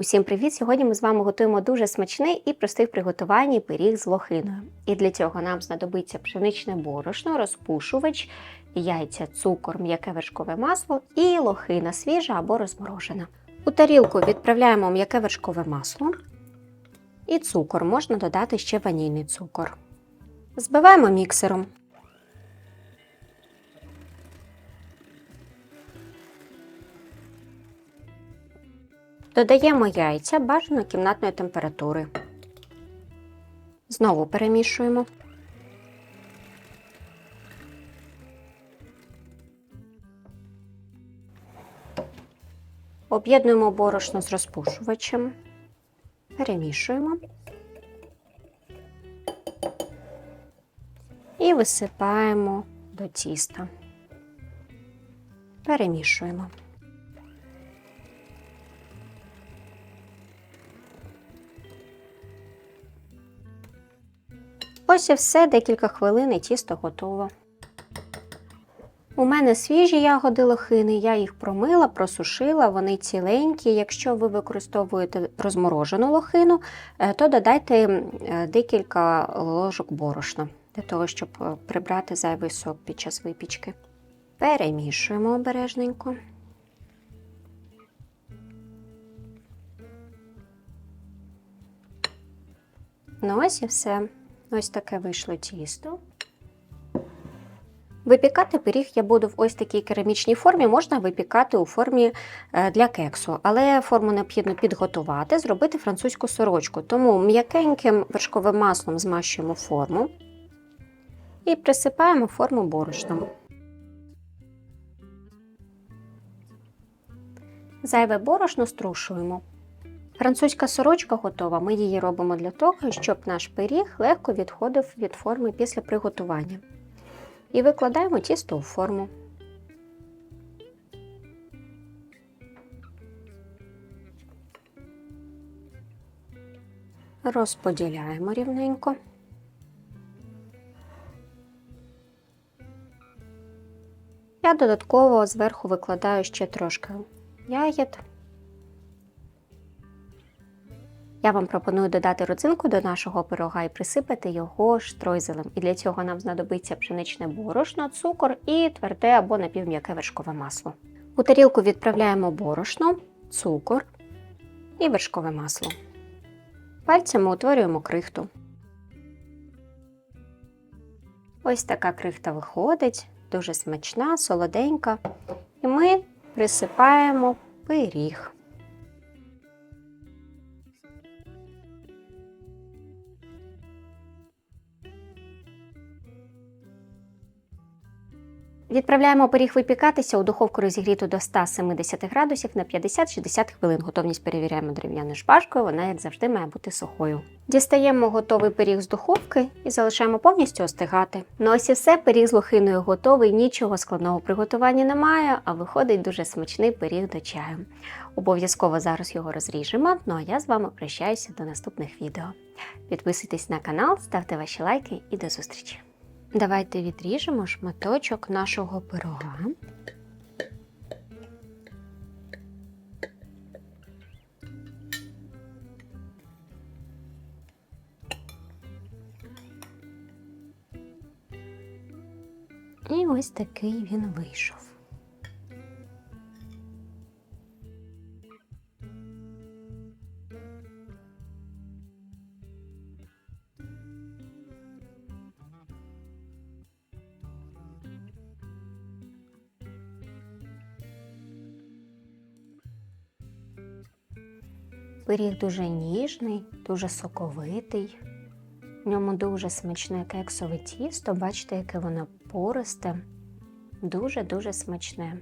Усім привіт! Сьогодні ми з вами готуємо дуже смачний і простий в приготуванні пиріг з лохиною. І для цього нам знадобиться пшеничне борошно, розпушувач, яйця, цукор, м'яке вершкове масло і лохина свіжа або розморожена. У тарілку відправляємо м'яке вершкове масло і цукор. Можна додати ще ванільний цукор. Збиваємо міксером. Додаємо яйця бажано кімнатної температури. Знову перемішуємо. Об'єднуємо борошно з розпушувачем. Перемішуємо. І висипаємо до тіста. Перемішуємо. Ось і все, декілька хвилин і тісто готово. У мене свіжі ягоди лохини, я їх промила, просушила, вони ціленькі. Якщо ви використовуєте розморожену лохину, е, то додайте е, декілька ложок борошна для того, щоб е, прибрати зайвий сок під час випічки. Перемішуємо обережненько. Ну ось і все. Ось таке вийшло тісто. Випікати пиріг я буду в ось такій керамічній формі, можна випікати у формі е, для кексу, але форму необхідно підготувати, зробити французьку сорочку. Тому м'якеньким вершковим маслом змащуємо форму і присипаємо форму борошном. Зайве борошно струшуємо. Французька сорочка готова. Ми її робимо для того, щоб наш пиріг легко відходив від форми після приготування. І викладаємо тісто у форму. Розподіляємо рівненько. Я додатково зверху викладаю ще трошки ягід. Я вам пропоную додати родзинку до нашого пирога і присипати його штройзелем. І для цього нам знадобиться пшеничне борошно, цукор і тверде або напівм'яке вершкове масло. У тарілку відправляємо борошно, цукор і вершкове масло. Пальцями утворюємо крихту. Ось така крихта виходить, дуже смачна, солоденька. І ми присипаємо пиріг. Відправляємо пиріг випікатися у духовку розігріту до 170 градусів на 50-60 хвилин. Готовність перевіряємо дерев'яною шпажкою, вона, як завжди, має бути сухою. Дістаємо готовий пиріг з духовки і залишаємо повністю остигати. Ну ось і все, пиріг з лохиною готовий, нічого складного приготування немає, а виходить дуже смачний пиріг до чаю. Обов'язково зараз його розріжемо. Ну а я з вами прощаюся до наступних відео. Підписуйтесь на канал, ставте ваші лайки і до зустрічі! Давайте відріжемо шматочок нашого пирога. І ось такий він вийшов. Пиріг дуже ніжний, дуже соковитий. В ньому дуже смачне кексове тісто. Бачите, яке воно пористе. Дуже-дуже смачне.